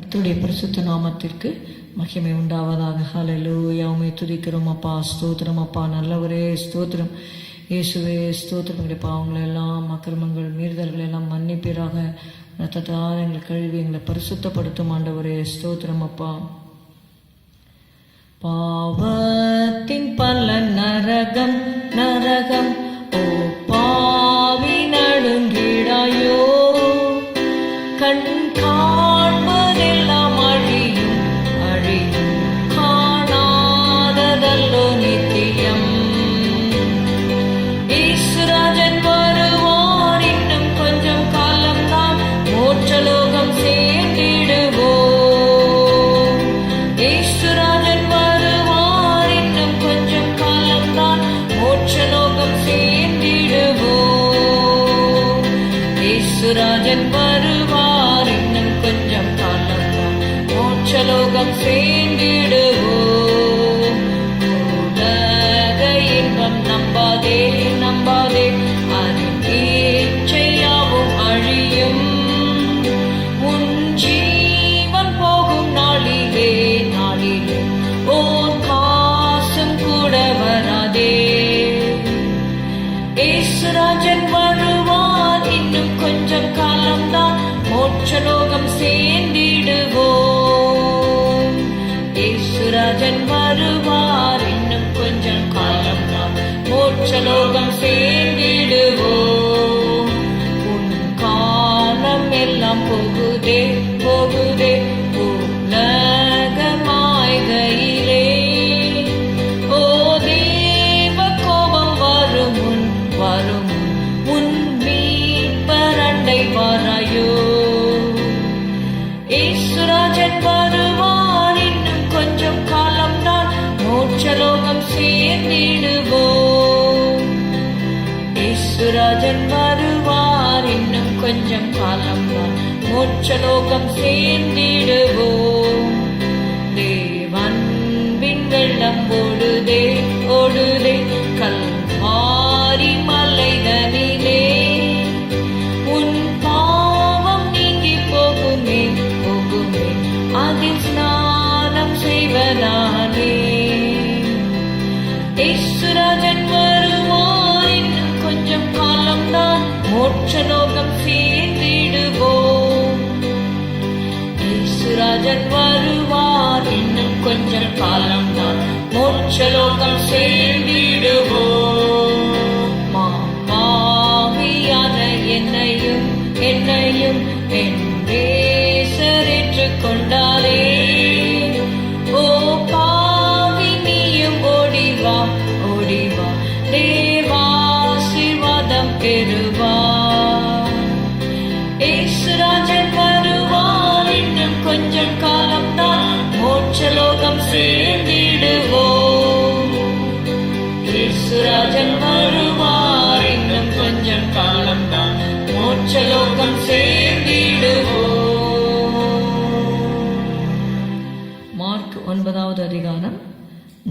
கர்த்தருடைய பரிசுத்த நாமத்திற்கு மகிமை உண்டாவதாக. ஹalleluya உம்மை துதிக்கிறோம் அப்பா. ஸ்தோத்திரம் அப்பா. நல்லவரே ஸ்தோத்திரம். இயேசுவே ஸ்தோத்திரம். எங்களுடைய பாவங்கள் எல்லாம் அக்கிரமங்கள் மீறுதல்கள் எல்லாம் மன்னிப்பீராக. ரத்தத்தால் எங்களை கழுவி எங்களை பரிசுத்தப்படுத்தும் ஆண்டவரே ஸ்தோத்திரம் அப்பா. பாவத்தின் பல நரகம் நரகம். ஓ மோட்சலோகம் சேர்ந்திடுவோம் ஈஸ்வராஜன் வருவார் இன்னும் கொஞ்சம் காலம்தான் மோட்சலோகம் சேர்ந்திடுவோம். ஈஸ்வராஜன் வருவார் இன்னும் கொஞ்சம் மோட்சலோகம் சேர்ந்திடுவோம். கொஞ்சம் மோட்சலோகம் சேர்ந்திடுவோம் மாவியான என்னையும் என்னையும் என் நேசரேற்றுக் கொண்டாரே ஓ பாவி நீயும் ஓடிவா ஓடிவா தேவாசிர்வாதம் பெறுவா. ஈஸ்வராஜன் வருவார் இன்னும் கொஞ்சம் மோட்சலோகம் சேர்ந்திடுவோம். ஈஸ்வராஜன் வருவார். இன்னும் கொஞ்சம் காலம்தான். மோட்சலோகம் சேர்ந்திடுவோம். மார்க் ஒன்பதாவது அதிகாரம்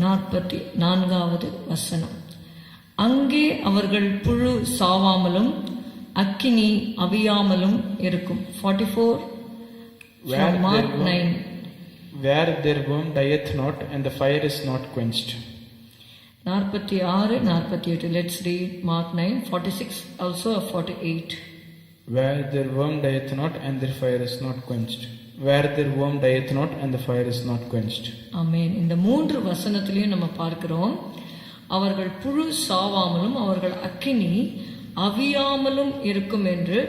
நாற்பத்தி நான்காவது வசனம். அங்கே அவர்கள் புழு சாவாமலும் அக்கினி அவியாமலும் இருக்கும். Forty four Mark nine Where their worm dieth not, and the fire is not quenched. நாற்பத்தி ஆறு நாற்பத்தி எட்டு let's read Mark nine forty six also forty eight Where their worm dieth not, and their fire is not quenched. Where their worm dieth not, and the fire is not quenched. ஆமென் இந்த மூன்று வசனத்திலையும் நம்ம பார்க்கிறோம் அவர்கள் புழு சாவாமலும் அவர்கள் அக்கினி அவியாமலும் இருக்கும் என்று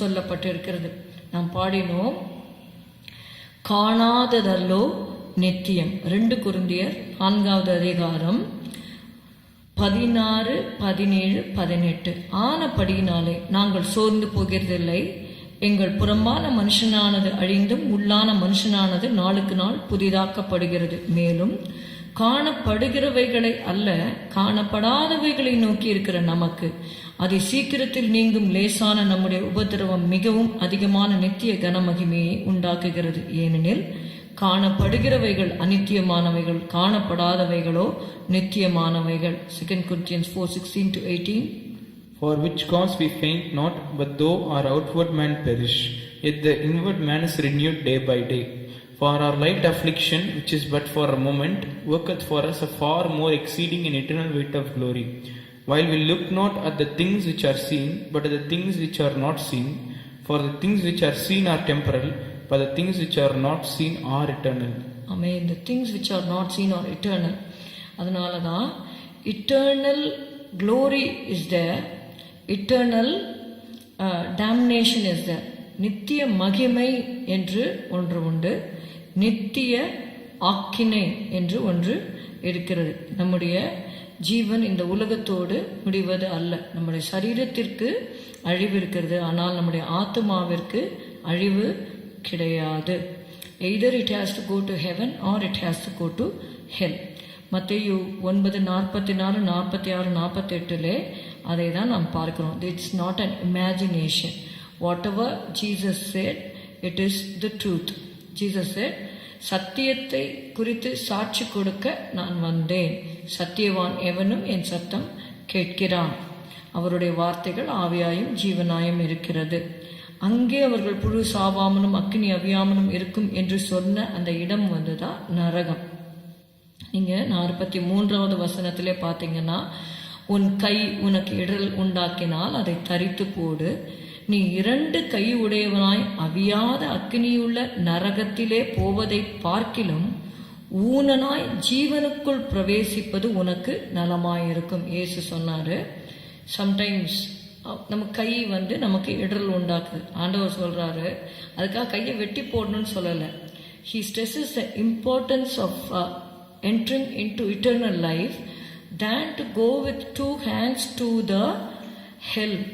சொல்லப்பட்டிருக்கிறது நாம் பாடினோம் காணாததல்லோ நித்தியம். ரெண்டு குருந்தியர் நான்காவது அதிகாரம் பதினாறு பதினேழு பதினெட்டு. ஆனபடியினாலே நாங்கள் சோர்ந்து போகிறதில்லை. எங்கள் புறம்பான மனுஷனானது அழிந்தும் உள்ளான மனுஷனானது நாளுக்கு நாள் புதிதாக்கப்படுகிறது. மேலும் காணப்படுகிறவைகளை அல்ல காணப்படாதவைகளை நோக்கி இருக்கிற நமக்கு அதை சீக்கிரத்தில் நீங்கும் லேசான நம்முடைய உபதிரவம் மிகவும் அதிகமான நித்திய கனமகிமையை உண்டாக்குகிறது ஏனெனில் காணப்படுகிறவைகள் அநித்தியமானவைகள் காணப்படாதவைகளோ நித்தியமானவைகள் second Corinthians four sixteen to eighteen For which cause we faint not, but though our outward man perish, Yet the inward man is renewed day by day. For our light affliction, which is but for a moment, worketh for us a far more exceeding and eternal weight of glory. While we look not at the things which are seen, but at the things which are not seen. For the things which are seen are temporal, but the things which are not seen are eternal. Amen. The things which are not seen are eternal. அதனால தான் eternal glory is there eternal damnation is there நித்திய மகிமை என்று ஒன்று உண்டு நித்திய ஆக்கினை என்று ஒன்று இருக்கிறது நம்முடைய ஜீவன் இந்த உலகத்தோடு முடிவது அல்ல. நம்முடைய சரீரத்திற்கு அழிவு இருக்கிறது. ஆனால் நம்முடைய ஆத்மாவிற்கு அழிவு கிடையாது. Either it has to go to heaven or it has to go to hell மற்றையு ஒன்பது நாற்பத்தி நாலு நாற்பத்தி ஆறு நாற்பத்தெட்டுலே அதை தான் நாம் பார்க்கிறோம். It's not an imagination whatever Jesus said it is the truth Jesus said சத்தியத்தை குறித்து சாட்சி கொடுக்க நான் வந்தேன். சத்தியவான் எவனும் என் சத்தம் கேட்கிறான். அவருடைய வார்த்தைகள் ஆவியாயும் ஜீவனாயும் இருக்கிறது. அங்கே அவர்கள் புழு சாவாமனும் அக்னி அவியாமனும் இருக்கும் என்று சொன்ன அந்த இடம் வந்துதான் நரகம். நீங்க நாற்பத்தி மூன்றாவது வசனத்திலே பார்த்தீங்கன்னா உன் கை உனக்கு இடல் உண்டாக்கினால் அதை தரித்து போடு. நீ இரண்டு கை உடையவனாய் அவியாத அக்னியுள்ள நரகத்திலே போவதை பார்க்கிலும் ஊனனாய் ஜீவனுக்குள் பிரவேசிப்பது உனக்கு நலமாயிருக்கும். ஏசு சொன்னாரு சம்டைம்ஸ் நம்ம கை வந்து நமக்கு இடரல் உண்டாக்குது. ஆண்டவர் சொல்றாரு அதுக்காக கையை வெட்டி போடணும்னு சொல்லலை. He stresses the importance of entering into eternal life than to go with two hands to the hell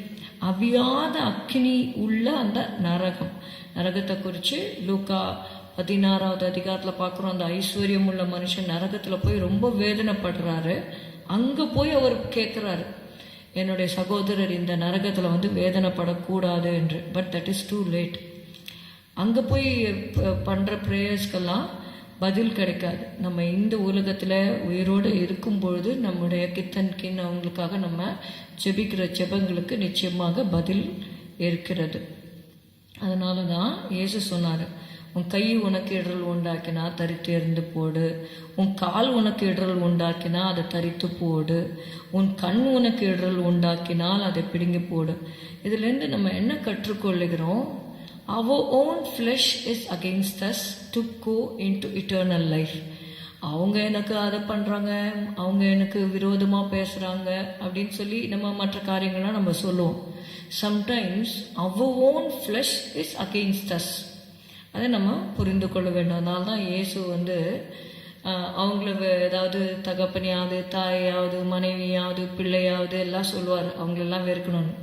அவியாத அக்னி உள்ள அந்த நரகம். நரகத்தை குறித்து லூக்கா பதினாறாவது அதிகாரத்தில் பார்க்குறோம். அந்த ஐஸ்வர்யம் உள்ள மனுஷன் நரகத்தில் போய் ரொம்ப வேதனைப்படுறாரு. அங்கே போய் அவர் கேட்குறாரு என்னுடைய சகோதரர் இந்த நரகத்தில் வந்து வேதனைப்படக்கூடாது என்று. But that is too late அங்கே போய் பண்ணுற ப்ரேயர்ஸ்க்கெல்லாம் பதில் கிடைக்காது. நம்ம இந்த உலகத்தில் உயிரோடு இருக்கும் பொழுது நம்முடைய கித்தன் கின் அவங்களுக்காக நம்ம ஜெபிக்கிற ஜெபங்களுக்கு நிச்சயமாக பதில் இருக்கிறது. அதனால தான் இயேசு சொன்னார் உன் கை உனக்கு இடரல் உண்டாக்கினா தரித்து எறிந்து போடு. உன் கால் உனக்கு இடரல் உண்டாக்கினா அதை தரித்து போடு. உன் கண் உனக்கு இடரல் உண்டாக்கினால் அதை பிடுங்கி போடு. இதுலேருந்து நம்ம என்ன கற்றுக்கொள்ளுகிறோம்? Our own flesh is against us to go into eternal life. அவங்க எனக்கு அதை பண்ணுறாங்க அவங்க எனக்கு விரோதமாக பேசுகிறாங்க அப்படின்னு சொல்லி நம்ம மற்ற காரியங்கள்லாம் நம்ம சொல்லுவோம். Sometimes our own flesh is against us அதை நம்ம புரிந்து கொள்ள வேண்டும். அதனால தான் இயேசு வந்து அவங்கள ஏதாவது தகப்பனையாவது தாயாவது மனைவியாவது பிள்ளையாவது எல்லாம் சொல்லுவார். அவங்களெல்லாம் வெறுக்கணும்னு.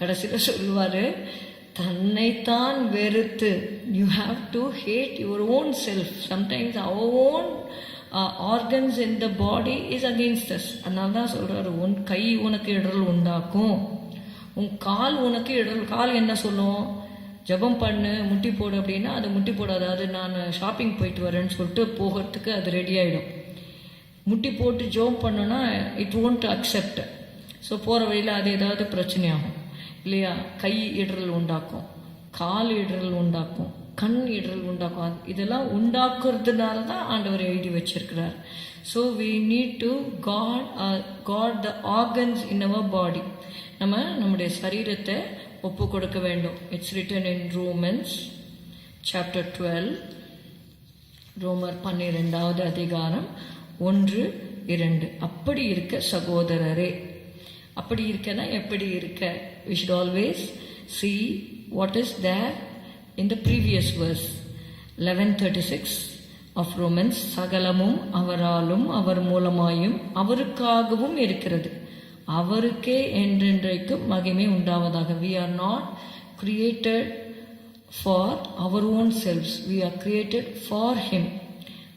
கடைசியில் சொல்லுவார் தன்னைத்தான் வெறுத்து. You have to hate your own self sometimes our own organs in the body is against us அதனால தான் சொல்கிறாரு உன் கை உனக்கு இடரல் உண்டாக்கும். உன் கால் உனக்கு இடரல் கால் என்ன சொல்லும்? ஜபம் பண்ணு முட்டி போடு அப்படின்னா அது முட்டி போடாது. அது நான் ஷாப்பிங் போயிட்டு வரேன்னு சொல்லிட்டு போகிறதுக்கு அது ரெடி ஆகிடும் முட்டி போட்டு ஜோம் பண்ணோன்னா இட் ஓன்ட் அக்செப்ட் ஸோ போகிற வழியில் அது ஏதாவது பிரச்சனையாகும். இல்லையா? கை இடறல் உண்டாக்கும் கால் இடறல் உண்டாக்கும் கண் இடறல் உண்டாக்கும். இதெல்லாம் உண்டாக்குறதுனால தான் ஆண்டவர் எழுதி வச்சிருக்கிறார். So we need to cut cut the organs in our body நம்ம நம்முடைய சரீரத்தை ஒப்பு கொடுக்க வேண்டும். It's written in Romans chapter twelve ரோமர் பன்னிரெண்டாவது அதிகாரம் ஒன்று இரண்டு. அப்படி இருக்க சகோதரரே. அப்படி இருக்கனா எப்படி இருக்க? We should always see what is there in the previous verse eleven thirty six of Romans சகலமும் அவராலும் அவர் மூலமாயும் அவருக்காகவும் இருக்கிறது. அவருக்கே என்றென்றைக்கும் மகிமை உண்டாவதாக. We are not created for our own selves we are created for him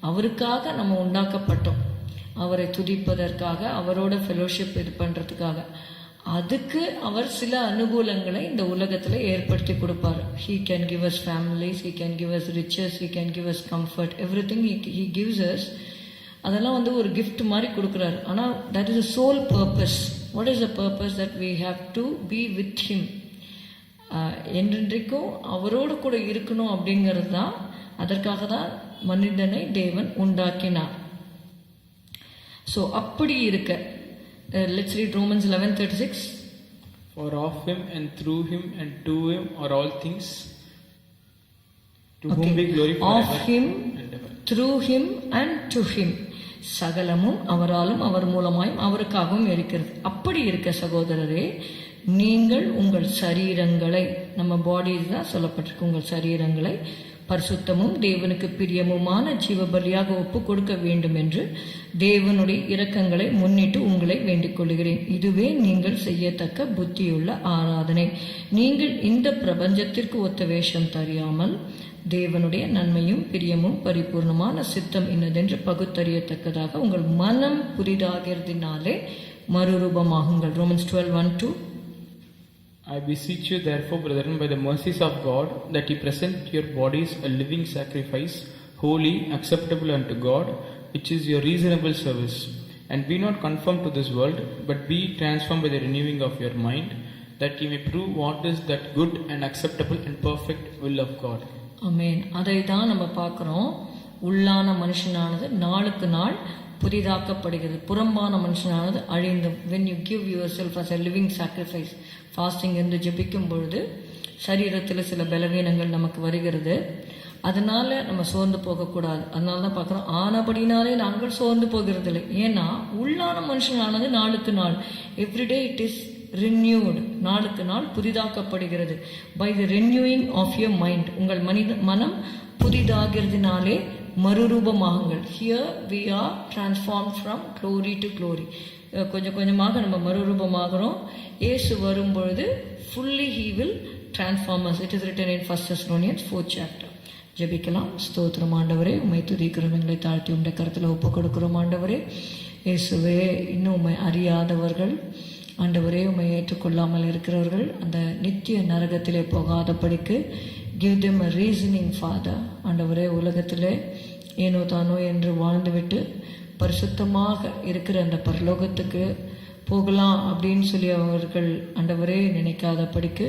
அவருக்காக நம்ம உண்டாக்கப்பட்டோம். அவரை துதிப்பதற்காக அவரோட ஃபெலோஷிப் இது பண்ணுறதுக்காக அதுக்கு அவர் சில அனுகூலங்களை இந்த உலகத்தில் ஏற்படுத்தி கொடுப்பார். He can give us families he can give us riches he can give us comfort everything he gives us அதெல்லாம் வந்து ஒரு கிஃப்ட் மாதிரி கொடுக்குறாரு. ஆனால் that is a sole purpose what is a purpose that we have to be with him என்றென்றைக்கும் அவரோடு கூட இருக்கணும் அப்படிங்கிறது தான் அதற்காக தான் மனிதனை தேவன் உண்டாக்கினார். ஸோ அப்படி இருக்க. Read Romans eleven thirty six For of him and through him and to him are all things, to whom be glory forever him and ever. Through him and to him சகலமும் அவராலும் அவர் மூலமாயும் அவருக்காகவும் இருக்கிறது. அப்படி இருக்க சகோதரரே நீங்கள் உங்கள் சரீரங்களை நம்ம பாடிஸ் தான் சொல்லப்பட்டிருக்கு உங்கள் சரீரங்களை பரிசுத்தமும் தேவனுக்கு பிரியமுமான ஜீவபலியாக ஒப்பு கொடுக்க வேண்டும் என்று தேவனுடைய இரக்கங்களை முன்னிட்டு உங்களை வேண்டிக் கொள்கிறேன் இதுவே நீங்கள் செய்யத்தக்க புத்தியுள்ள ஆராதனை. நீங்கள் இந்த பிரபஞ்சத்திற்கு ஒத்த வேஷம் தெரியாமல் தேவனுடைய நன்மையும் பிரியமும் பரிபூர்ணமான சித்தம் இன்னதென்று பகுத்தறியத்தக்கதாக உங்கள் மனம் புதிதாகிறதுனாலே மறுரூபமாகுங்கள். Romans twelve one two I beseech you, therefore, brethren, by the mercies of God, that ye present your bodies a living sacrifice, holy, acceptable unto God, which is your reasonable service. And be not conformed to this world, but be transformed by the renewing of your mind, that ye may prove what is that good and acceptable and perfect will of God. ஆமென் அதை தான் நம்ம பார்க்குறோம் உள்ளான மனுஷனானது நாளுக்கு நாள் புதிதாக்கப்படுகிறது. புறம்பான மனுஷனானது அழிந்தும் when you give your self as a living sacrifice fasting இருந்து ஜெபிக்கும் பொழுது சரீரத்தில் சில பலவீனங்கள் நமக்கு வருகிறது. அதனால நம்ம சோர்ந்து போகக்கூடாது. அதனால தான் பார்க்குறோம் ஆனபடினாலே நாங்கள் சோர்ந்து போகிறதில்லை. ஏன்னா உள்ளான மனுஷனானது நாளுக்கு நாள் எவ்ரிடே இட் இஸ் ரின்யூடு நாளுக்கு நாள் புதிதாக்கப்படுகிறது. By the renewing of your mind உங்கள் மனித மனம் புதிதாகிறதுனாலே மறுரூபமாகுங்கள். Here we are transform from glory to glory கொஞ்சம் கொஞ்சமாக நம்ம மறுரூபமாகிறோம். ஏசு வரும்பொழுது fully he will transform us it is written in first Thessalonians fourth chapter ஜெபிக்கலாம். ஸ்தோத்திரம் ஆண்டவரே உண்மை துதிக்கிறோம் எங்களை தாழ்த்தி உடைய கருத்தில் ஒப்பு கொடுக்கிறோம் ஆண்டவரே. இயேசுவே இன்னும் உண்மை அறியாதவர்கள். ஆண்டவரே உண்மை ஏற்றுக்கொள்ளாமல் இருக்கிறவர்கள். அந்த நித்திய நரகத்திலே போகாதபடிக்கு give them a reasoning father ஆண்டவரே உலகத்திலே ஏனோ தானோ என்று வாழ்ந்துவிட்டு பரிசுத்தமாக இருக்கிற அந்த பரலோகத்துக்கு போகலாம் அப்படின்னு சொல்லி அவர்கள் ஆண்டவரே நினைக்காதபடிக்கு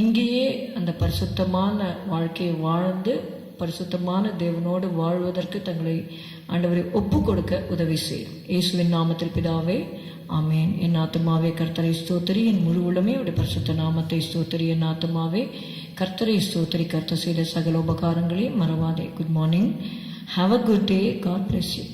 இங்கேயே அந்த பரிசுத்தமான வாழ்க்கையை வாழ்ந்து பரிசுத்தமான தேவனோடு வாழ்வதற்கு தங்களை ஆண்டவரை ஒப்பு கொடுக்க உதவி செய்யும். இயேசுவின் நாமத்தில் பிதாவே ஆமேன். என் ஆத்மாவே கர்த்தரை ஸ்தோத்திரி. என் முழு உளமே உடைய பரிசுத்த நாமத்தை ஸ்தோத்திரி. என் ஆத்மாவே கர்த்தரை ஸ்தோத்திரி கர்த்தர் செய்த சகல உபகாரங்களையும் மறவாதே. Good morning have a good day God bless you